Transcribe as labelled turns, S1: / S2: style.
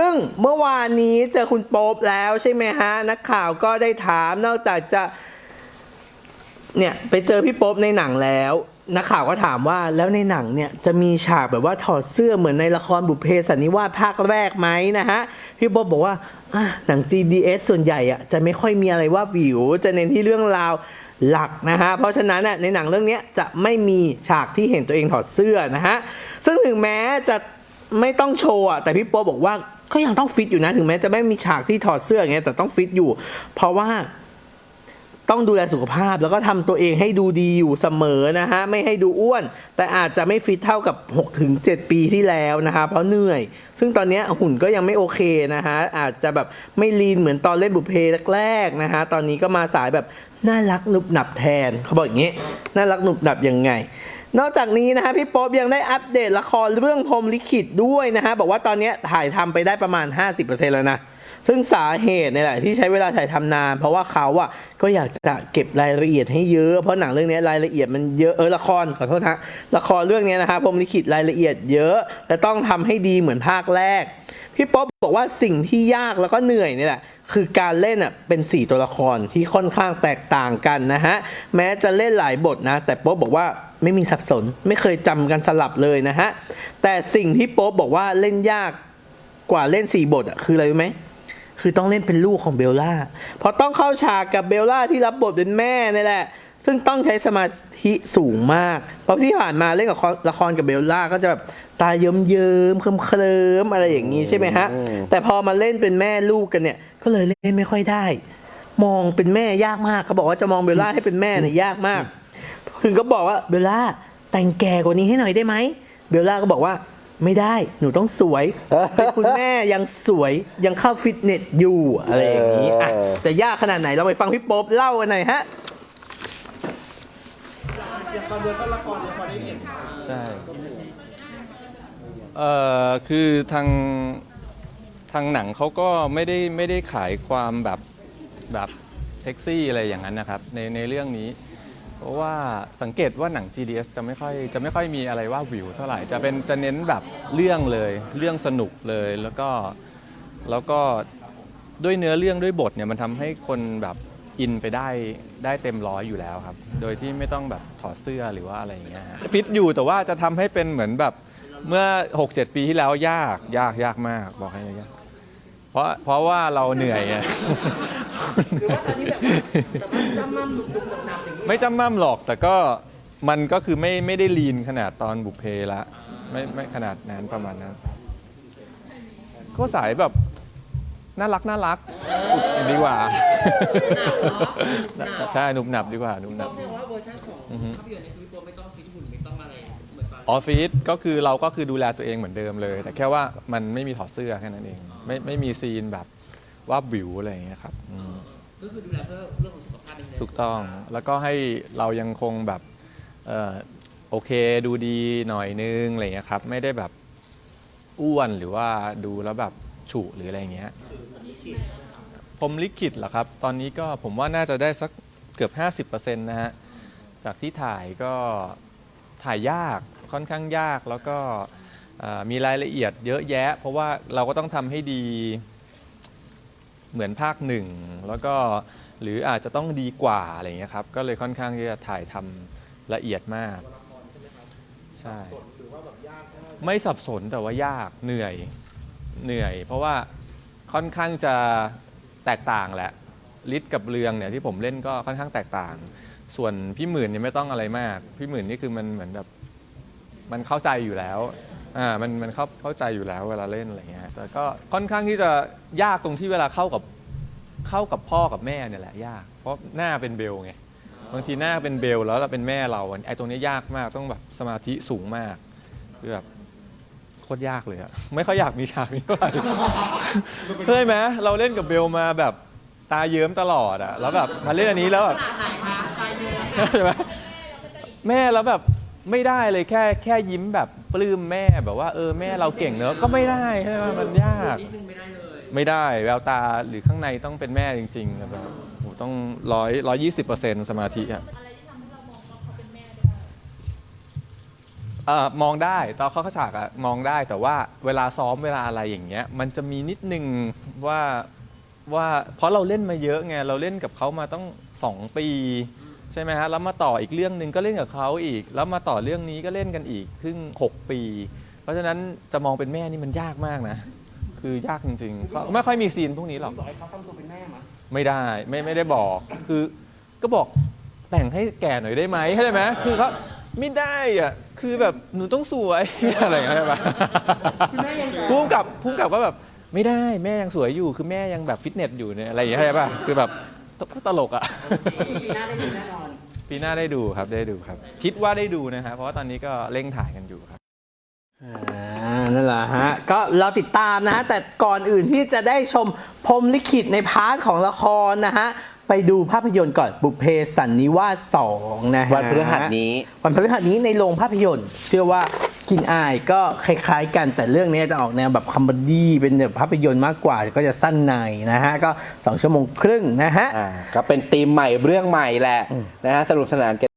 S1: ซึ่งเมื่อวานนี้เจอคุณโป๊ปแล้วใช่ไหมฮะ นักข่าวก็ได้ถามนอกจากจะเนี่ยไปเจอพี่โป๊ปในหนังแล้วนักข่าวก็ถามว่าแล้วในหนังเนี่ยจะมีฉากแบบว่าถอดเสื้อเหมือนในละครบุพเพสันนิวาสภาคแรกไหมนะฮะพี่โป๊ปบอกว่าหนัง GDS ส่วนใหญ่อะจะไม่ค่อยมีอะไรว่าวิว จะเน้นที่เรื่องราวหลักนะฮะเพราะฉะนั้นน่ะในหนังเรื่องนี้จะไม่มีฉากที่เห็นตัวเองถอดเสื้อนะฮะซึ่งถึงแม้จะไม่ต้องโชว์แต่พี่โป๊ปบอกว่า ก็ยังต้องฟิตอยู่นะ ถึงแม้จะไม่มีฉากที่ถอดเสื้ออย่างเงี้ยแต่ต้องฟิตอยู่ เพราะว่าต้องดูแลสุขภาพแล้วก็ทำตัวเองให้ดูดีอยู่เสมอนะฮะ ไม่ให้ดูอ้วน แต่อาจจะไม่ฟิตเท่ากับ 6-7 ปีที่แล้วนะฮะ เพราะเหนื่อย ซึ่งตอนนี้หุ่นก็ยังไม่โอเคนะฮะ อาจจะแบบไม่ลีนเหมือนตอนเล่นบุพเพแรกๆนะฮะ ตอนนี้ก็มาสายแบบน่ารักหนุบหนับแทนเขาบอกอย่างนี้ น่ารักหนุบหนับยังไง นอกจากนี้นะฮะพี่โป๊ปยังได้อัปเดตละครเรื่องพรมลิขิตด้วยนะฮะบอกว่าตอนนี้ถ่ายทำไปได้ประมาณ 50%แล้วนะซึ่งสาเหตุเนี่ยแหละที่ใช้เวลาถ่ายทำนาน เพราะว่าเขาอะก็อยากจะเก็บรายละเอียดให้เยอะ เพราะหนังเรื่องนี้รายละเอียดมันเยอะเออละครขอโทษฮะละครเรื่องนี้นะฮะผมลิขิตรายละเอียดเยอะ และต้องทำให้ดีเหมือนภาคแรก พี่ป๊อบบอกว่าสิ่งที่ยากแล้วก็เหนื่อยนี่แหละ คือการเล่นอะเป็นสี่ตัวละครที่ค่อนข้างแตกต่างกันนะฮะ แม้จะเล่นหลายบทนะ แต่โป๊บบอกว่าไม่มีสับสน ไม่เคยจำกันสลับเลยนะฮะ แต่สิ่งที่โป๊บบอกว่าเล่นยากกว่าเล่นสี่บทอะคืออะไรรู้ไหมคือต้องเล่นเป็นลูกของเบลล่า เพราะต้องเข้าฉากกับเบลล่าที่รับบทเป็นแม่นี่แหละ ซึ่งต้องใช้สมาธิสูงมาก เพราะที่ผ่านมาเล่นกับละครกับเบลล่าก็จะแบบตาเยิ้มเยิ้มๆเคลิมเคลิมๆอะไรอย่างนี้ใช่ไหมฮะ แต่พอมาเล่นเป็นแม่ลูกกันเนี่ย ก็เลยเล่นไม่ค่อยได้ มองเป็นแม่ยากมากเขาบอกว่าจะมองเบลล่าให้เป็นแม่เนี่ยยากมาก ถึงก็บอกว่าเบลล่าแต่งแก่กว่านี้ให้หน่อยได้ไหมเบลล่าก็บอกว่าไม่ได้หนูต้องสวยเป็นคุณแม่ยังสวยยังเข้าฟิตเนสอยู่อะไรอย่างนี้อะ
S2: เออ
S1: จะยากขนาดไหนเราไปฟังพี่โป๊ปเล่ากันหน่อยฮะ
S3: อย่างตอนเวอร์ชันละครเนี่ยพอได้เห็น
S4: ใช่เอ่อคือทาง ทางหนังเขาก็ไม่ได้ไม่ได้ขายความแบบแบบเซ็กซี่อะไรอย่างนั้นนะครับในในเรื่องนี้ เพราะว่าสังเกตว่าหนัง GDS จะไม่ค่อยจะไม่ค่อยมีอะไรว่าวิวเท่าไหร่จะเป็นจะเน้นแบบเรื่องเลยเรื่องสนุกเลยแล้วก็แล้วก็ด้วยเนื้อเรื่องด้วยบทเนี่ยมันทำให้คนแบบอินไปได้ได้เต็มร้อยอยู่แล้วครับ โดยที่ไม่ต้องแบบถอดเสื้อหรือว่าอะไรอย่างเงี้ยฮะฟิตอยู่แต่ว่าจะทำให้เป็นเหมือนแบบเมื่อ 6-7 ปีที่แล้วยากยากยากมากบอกให้เลยยาก เพราะเพราะว่าเราเหนื่อยอะไม่จำมั่มหรอกแต่ก็มันก็คือไม่ไม่ได้ลีนขนาดตอนบุพเพละไม่ไม่ขนาดนั้นประมาณนั้นก็สายแบบน่ารักน่ารักอุดดีกว่าใช่หนุบหนับดีกว่าหนุบหนับ
S5: แสดงว่าเวอร์ชันของ
S4: อือฮึ
S5: ภาพยนตร์ในคือตัวไม่ต้องฟิต อนตอน
S4: ออฟฟิศก็คือเราก็คือดูแลตัวเองเหมือนเดิมเลย แต่แค่ว่ามันไม่มีถอดเสื้อแค่นั้นเอง ไม่ไม่มีซีนแบบว่าบิวอะไรอย่างเงี้ยครับอืม
S5: ก็คือดูแลเพื่อเรื่องของสุขภาพเองเลย
S4: ถูกต้องแล้วก็ให้เรายังคงแบบเอ่อโอเคดูดีหน่อยนึงอะไรอย่างเงี้ยครับไม่ได้แบบอ้วนหรือว่าดูแล้วแบบฉุหรืออะไรอย่างเงี้ยผมลิขิตเหรอครับ ตอนนี้ก็ผมว่าน่าจะได้สักเกือบ 50%นะฮะจากที่ถ่ายก็ ถ่ายยากค่อนข้างยากแล้วก็เอ่อมีรายละเอียดเยอะแยะ เพราะว่าเราก็ต้องทำให้ดีเหมือนภาคหนึ่งแล้วก็หรืออาจจะต้องดีกว่าอะไรอย่างเงี้ยครับก็เลยค่อนข้างที่จะถ่ายทำละเอียดมากใช่ไม่สับสนแต่ว่ายากเหนื่อยเหนื่อย เพราะว่าค่อนข้างจะแตกต่างแหละลิศกับเรืองเนี่ยที่ผมเล่นก็ค่อนข้างแตกต่าง ส่วนพี่หมื่นเนี่ยไม่ต้องอะไรมาก พี่หมื่นนี่คือมันเหมือนแบบมันเข้าใจอยู่แล้วอ่ามันมันเข้าเข้าใจอยู่แล้วเวลาเล่นอะไรเงี้ยแต่ก็ค่อนข้างที่จะยากตรงที่เวลาเข้ากับเข้ากับพ่อกับแม่เนี่ยแหละยาก เพราะหน้าเป็นเบลไงบางทีหน้าเป็นเบลแล้วเราเป็นแม่เราไอ้ตรงนี้ยยากมากต้องแบบสมาธิสูงมากคือแบบโคตรยากเลยอะไม่ค่อยอยากมีฉากนี้เท่าไหร่ เคยไหมเราเล่นกับเบลมาแบบตาเยิ้มตลอดอะแล้วแบบมาเล่นอันนี้แล้วแบบ ใช่ไหมแม่แล้วแบบไม่ได้เลยแค่แค่ยิ้มแบบปลื้มแม่แบบว่าเออแม่เราเก่งเนอะก็ไม่ได้ใช่ไหมมันยาก
S5: นิดนึงไม่ได้เลย
S4: ไม่ได้แววตาหรือข้างในต้องเป็นแม่จริงๆแบบโหต้องร้อยร้อยยี่สิบเปอร์เซ็นต์สมาธิอะเอ่อมองได้ตอนเข้าฉากอะมองได้แต่ว่าเวลาซ้อมเวลาอะไรอย่างเงี้ย มันจะมีนิดนึงว่าว่าเพราะเราเล่นมาเยอะไงเราเล่นกับเขามาต้องสองปี ใช่ไหมฮะแล้วมาต่ออีกเรื่องหนึ่งก็เล่นกับเขาอีก แล้วมาต่อเรื่องนี้ก็เล่นกันอีกครึ่งหกปี เพราะฉะนั้นจะมองเป็นแม่นี่มันยากมากนะ คือยากจริงๆเพราะไม่ค่อยมีซีนพวกนี้หรอก
S5: บอกให้เขาทำตัวเป็นแม่มา
S4: ไม่ได้ไม่ไม่ได้บอก คือก็บอกแต่งให้แก่หน่อยได้ไหมเข้าใจไหมคือเขาไม่ได้อะคือแบบหนูต้องสวย อะไรอย่างเงี้ยใช่ปะพุ่มกับพุ่มกับก็แบบไม่ได้แม่ยังสวยอยู่ คือแม่ยังแบบฟิตเนสอยู่เนี่ยอะไรอย่างเงี้ยใช่ปะคือแบบ ตลกอะ
S5: ปีหน้าได้ดูแน่นอน
S4: ปีหน้าได้ดูครับได้ดูครับ คิดว่าได้ดูนะฮะเพราะว่าตอนนี้ก็เร่งถ่ายกันอยู่ครับ
S1: อ่านั่นแหละฮะ ก็เราติดตามนะฮะ แต่ก่อนอื่นที่จะได้ชมพรหมลิขิตในพาร์ทของละครนะฮะ ไปดูภาพยนตร์ก่อนบุพเพสันนิวาสสองนะฮะ
S2: วันพฤหัสนี้
S1: วันพฤหัสนี้ในโรงภาพยนตร์ เชื่อว่า กินอายก็คล้ายๆกันแต่เรื่องนี้จะออกแนวแบบคอมเมดี้เป็นแบบภาพยนตร์มากกว่าก็จะสั้นในนะฮะก็ 2 ชั่วโมงครึ่งนะฮะ
S2: อ่าก็เป็นธีมใหม่เรื่องใหม่แหละนะฮะสนุกสนานกัน